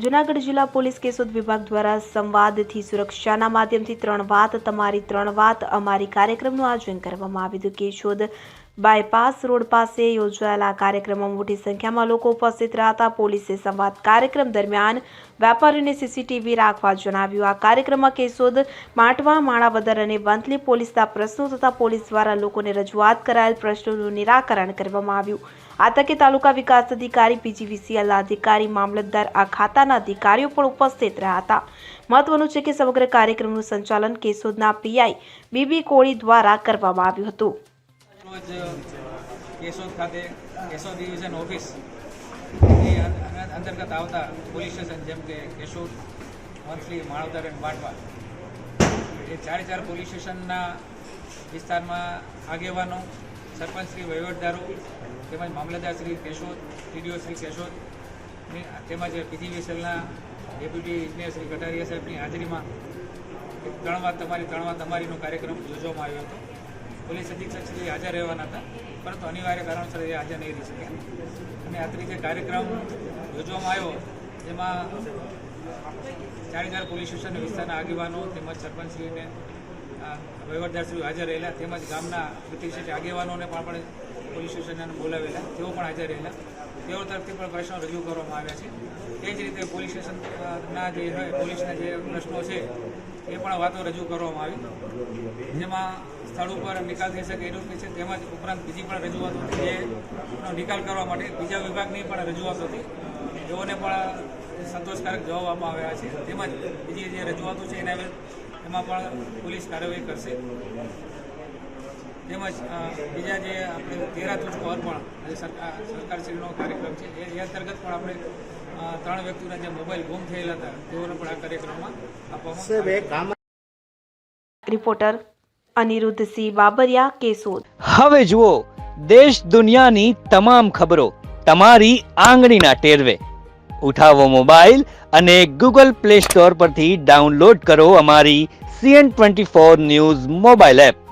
જુનાગઢ જિલ્લા પોલીસ કેશોદ વિભાગ દ્વારા સંવાદથી સુરક્ષાના માધ્યમથી ત્રણ વાત, તમારી ત્રણ વાત અમારી કાર્યક્રમનું આયોજન કરવામાં આવ્યું હતું. કેશોદ બાયપાસ રોડ પાસે યોજાયેલા કાર્યક્રમમાં મોટી સંખ્યામાં લોકો ઉપસ્થિત રહ્યા હતા પોલીસે સંવાદ કાર્યક્રમ દરમિયાન વેપારીઓને સીસીટીવી રાખવા જણાવ્યું. આ કાર્યક્રમમાં કેશોદ, માટવા, માણાવદર અને વંથલી પોલીસના પ્રશ્નો તથા પોલીસ દ્વારા લોકોને રજૂઆત કરાયેલ પ્રશ્નોનું નિરાકરણ કરવામાં આવ્યું. આ તકે તાલુકા વિકાસ અધિકારી પીજીવીસીએલ અધિકારી, મામલતદાર આ ખાતાના અધિકારીઓ પણ ઉપસ્થિત રહ્યા હતા મહત્વનું છે કે સમગ્ર કાર્યક્રમનું સંચાલન કેશોદના પીઆઈ બીબી કોળી દ્વારા કરવામાં આવ્યું હતું. રોજ કેશોદ ખાતે કેશોદ ડિવિઝન ઓફિસ અંતર્ગત આવતા પોલીસ સ્ટેશન જેમ કે કેશોદ મંથલી માણવદર અને બાટવા એ ચારે ચાર પોલીસ સ્ટેશનના વિસ્તારમાં આગેવાનો, સરપંચ શ્રી, વહીવટદારો તેમજ મામલતદાર શ્રી કેશોદ ટીડીઓ શ્રી કેશોદ તેમજ પીજીવીસેલના ડેપ્યુટી ઇજનેર શ્રી કટારિયા સાહેબની હાજરીમાં ત્રણ વાર તમારી ત્રણ વાર તમારીનો કાર્યક્રમ યોજવામાં આવ્યો હતો. પોલીસ અધિક્ષક શ્રી હાજર રહેવાના હતા. પરંતુ અનિવાર્ય કારણસર એ હાજર નહીં રહી શક્યા અને આ ત્રીજે કાર્યક્રમ યોજવામાં આવ્યો, જેમાં ચારે હજાર પોલીસ સ્ટેશન વિસ્તારના આગેવાનો તેમજ સરપંચશ્રીને વહીવટદારશ્રીઓ હાજર રહેલા તેમજ ગામના પ્રતિષ્ઠિત આગેવાનોને પણ પોલીસ સ્ટેશનને બોલાવેલા, તેઓ પણ હાજર રહેલા. તેઓ તરફથી પણ પ્રશ્નો રજૂ કરવામાં આવ્યા છે. તે જ રીતે પોલીસ સ્ટેશનના જે હોય, પોલીસના જે પ્રશ્નો છે, એ પણ વાતો રજૂ કરવામાં આવી. જેમાં સ્થળ ઉપર નિકાલ થઈ શકે એનું છે. તેમજ ઉપરાંત બીજી પણ રજૂઆતો હતી જેનો નિકાલ કરવા માટે બીજા વિભાગની પણ રજૂઆતો હતી. તેઓને પણ સંતોષકારક જવાબ આપવામાં આવ્યા છે. તેમજ બીજી જે રજૂઆતો છે, એના એમાં પણ પોલીસ કાર્યવાહી કરશે. તેમજ બીજા જે આપણે તેરા તુજકો અર્પણ જે સરકાર સરકારશ્રીનો કાર્યક્રમ છે એ એ અંતર્ગત પણ આપણે ત્રણ વ્યક્તિના જે મોબાઈલ ગુમ થયેલા હતા તેઓને પણ આ કાર્યક્રમમાં આપવામાં રિપોર્ટર અનિરુદ્ધ સિંહ બાબરિયા કેશોદ. હવે જુઓ દેશ દુનિયાની તમામ ખબરો તમારી આંગળીના ટેરવે. ઉઠાવો મોબાઈલ અને ગૂગલ પ્લે સ્ટોર પરથી ડાઉનલોડ કરો અમારી CN twenty four news mobile app.